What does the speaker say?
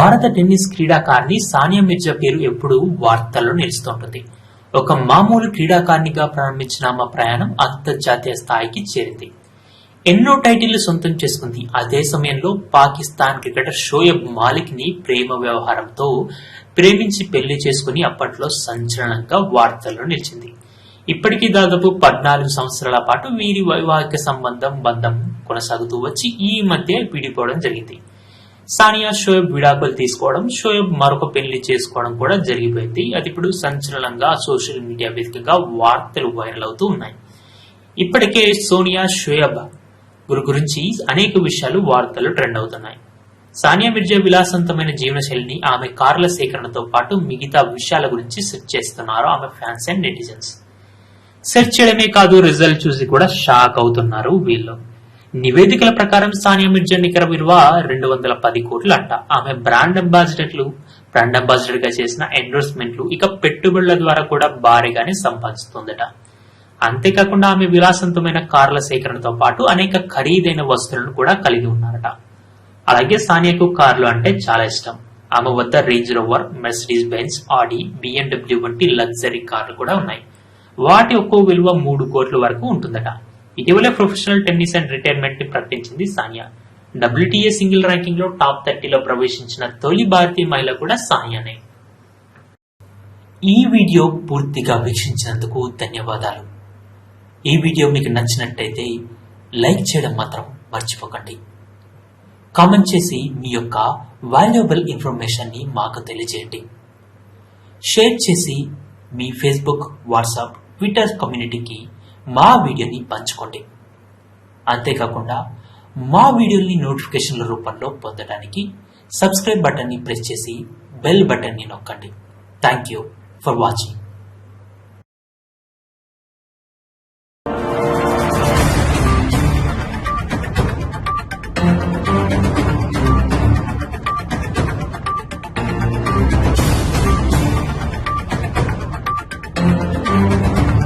భారత టెన్నిస్ క్రీడాకారిణి సానియా మిర్జా పేరు ఎప్పుడూ వార్తల్లో నిలుస్తుంటుంది. ఒక మామూలు క్రీడాకారిణిగా ప్రారంభించిన ఆమె ప్రయాణం అంతర్జాతీయ స్థాయికి చేరింది. ఎన్నో టైటిళ్ళు సొంతం చేసుకుంది. అదే సమయంలో పాకిస్తాన్ క్రికెటర్ షోయబ్ మాలిక్ని ప్రేమ వ్యవహారంతో ప్రేమించి పెళ్ళి చేసుకుని అప్పట్లో సంచలనంగా వార్తల్లో నిలిచింది. ఇప్పటికీ దాదాపు పద్నాలుగు సంవత్సరాల పాటు వీరి వైవాహిక సంబంధం బంధం కొనసాగుతూ వచ్చి ఈ మధ్య విడిపోవడం జరిగింది. సానియా షోయబ్ విడాకులు తీసుకోవడం షోయబ్ మరొక పెళ్ళి చేసుకోవడం కూడా జరిగిపోయింది. అది ఇప్పుడు సంచలనంగా సోషల్ మీడియా వేదికగా వార్తలు వైరల్ అవుతూ ఉన్నాయి. ఇప్పటికే సోనియా షోయబ్ గురించి అనేక విషయాలు వార్తలు ట్రెండ్ అవుతున్నాయి. సానియా మిర్జా విలాసవంతమైన జీవనశైలిని ఆమె కార్ల సేకరణతో పాటు మిగతా విషయాల గురించి సెర్చ్ చేస్తున్నారు ఆమె ఫ్యాన్స్ అండ్ నెటిజన్స్. సెర్చ్ చేయడమే కాదు రిజల్ట్ చూసి కూడా షాక్ అవుతున్నారు వీళ్ళు. నివేదికల ప్రకారం సానియా మిర్జా నికర విలువ రెండు వందల పది కోట్లు అంట ఆమె బ్రాండ్ అంబాసిడర్లు బ్రాండ్ అంబాసిడర్గా చేసిన ఎండోర్స్మెంట్లు ఇక పెట్టుబడుల ద్వారా కూడా భారీగానే సంపాదిస్తుందట. అంతేకాకుండా ఆమె విలాసవంతమైన కార్ల సేకరణతో పాటు అనేక ఖరీదైన వస్తువులను కూడా కలిగి ఉన్నారట. అలాగే సానియాకు కార్లు అంటే చాలా ఇష్టం. ఆమె వద్ద Range Rover Mercedes Benz Audi BMW వంటి లగ్జరీ కార్లు కూడా ఉన్నాయి. వాటి ఒక్కో విలువ మూడు కోట్ల వరకు ఉంటుందట. ఇటీవలే ప్రొఫెషనల్ టెన్నిస్ అండ్ రిటైర్మెంట్ని ప్రకటించింది సానియా. డబ్ల్యూటీఏ సింగిల్ ర్యాంకింగ్లో టాప్ థర్టీలో ప్రవేశించిన తొలి భారతీయ మహిళ కూడా సానియానే. ఈ వీడియో పూర్తిగా వీక్షించినందుకు ధన్యవాదాలు. ఈ వీడియో మీకు నచ్చినట్టయితే లైక్ చేయడం మాత్రం మర్చిపోకండి. కామెంట్ చేసి మీ యొక్క వాల్యుబుల్ ఇన్ఫర్మేషన్ని మాకు తెలియజేయండి. షేర్ చేసి మీ ఫేస్బుక్ వాట్సాప్ ట్విట్టర్ కమ్యూనిటీకి మా వీడియోని పంచుకోండి. అంతేకాకుండా మా వీడియోని నోటిఫికేషన్ల రూపంలో పొందడానికి సబ్స్క్రైబ్ బటన్ని ప్రెస్ చేసి బెల్ బటన్ని నొక్కండి. Thank you for watching